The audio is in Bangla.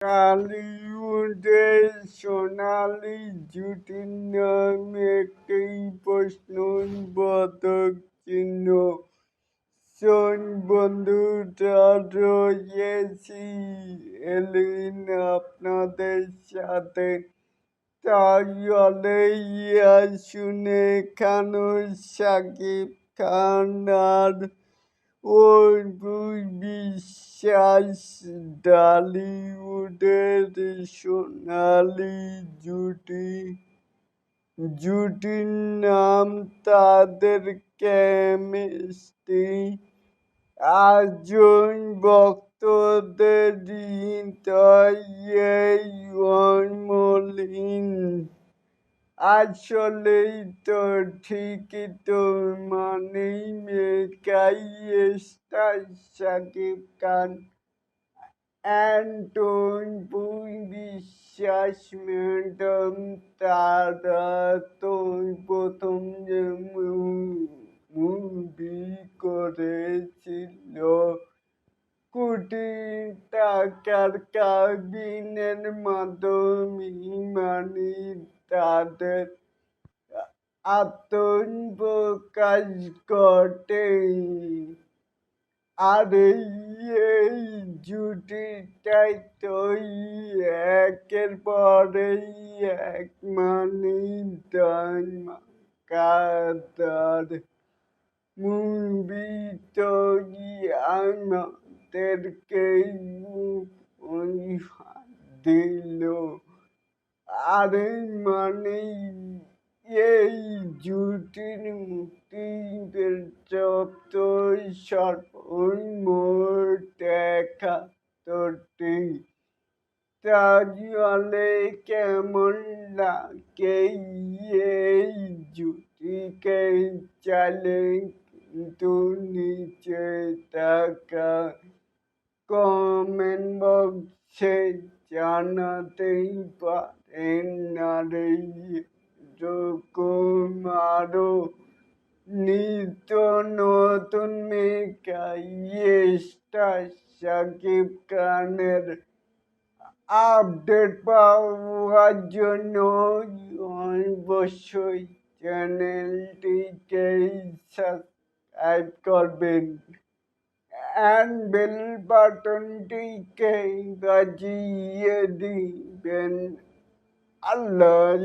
টলিউডের সোনালি জুটির নামে একটি প্রশ্নবোধক চিহ্ন শোন বন্ধুরা রয়েছি এলিন আপনাদের সাথে তাহলে শুনে খানো সাকিব খান আর অর্পু বিশ্বাস ডালিউডের সোনালি জুটি। জুটির নাম তাদের কেমিস্ট্রি। আজন ভক্তদের হৃদয়ে মলিন আসলেই তো ঠিকই তো মানেই মেকাই সাকিব খান। অ্যান্টন পুই বিশ্বাস ম্যাডাম, তারা তো প্রথম যে মুভি করেছিল। টাকার কাবিনের মাধ্যমে মানে তাদের আত্মপ্রকাশ ঘটে। আর এই জুটিটাই তো একের পরে এক মানে কাদার মুভি তৈরি আমাদেরকে দিল। আরে মানে এই জুটির মুক্তি সপ্ত সর্বমোট একাত্তরটি তাহলে কেমন লাগে এই জুটিকে চালে কিন্তু নিচে টাকা কমেন্ট বক্সে জানাতেই পারেন আর আরও নিত্য নতুন মেকাই স্টার সাকিব খানের আপডেট পাওয়ার জন্য অবশ্যই চ্যানেলটিকে সাবস্ক্রাইব করবেন। एंड बिल पर ट्वेंटी के जी यदि अल्लाह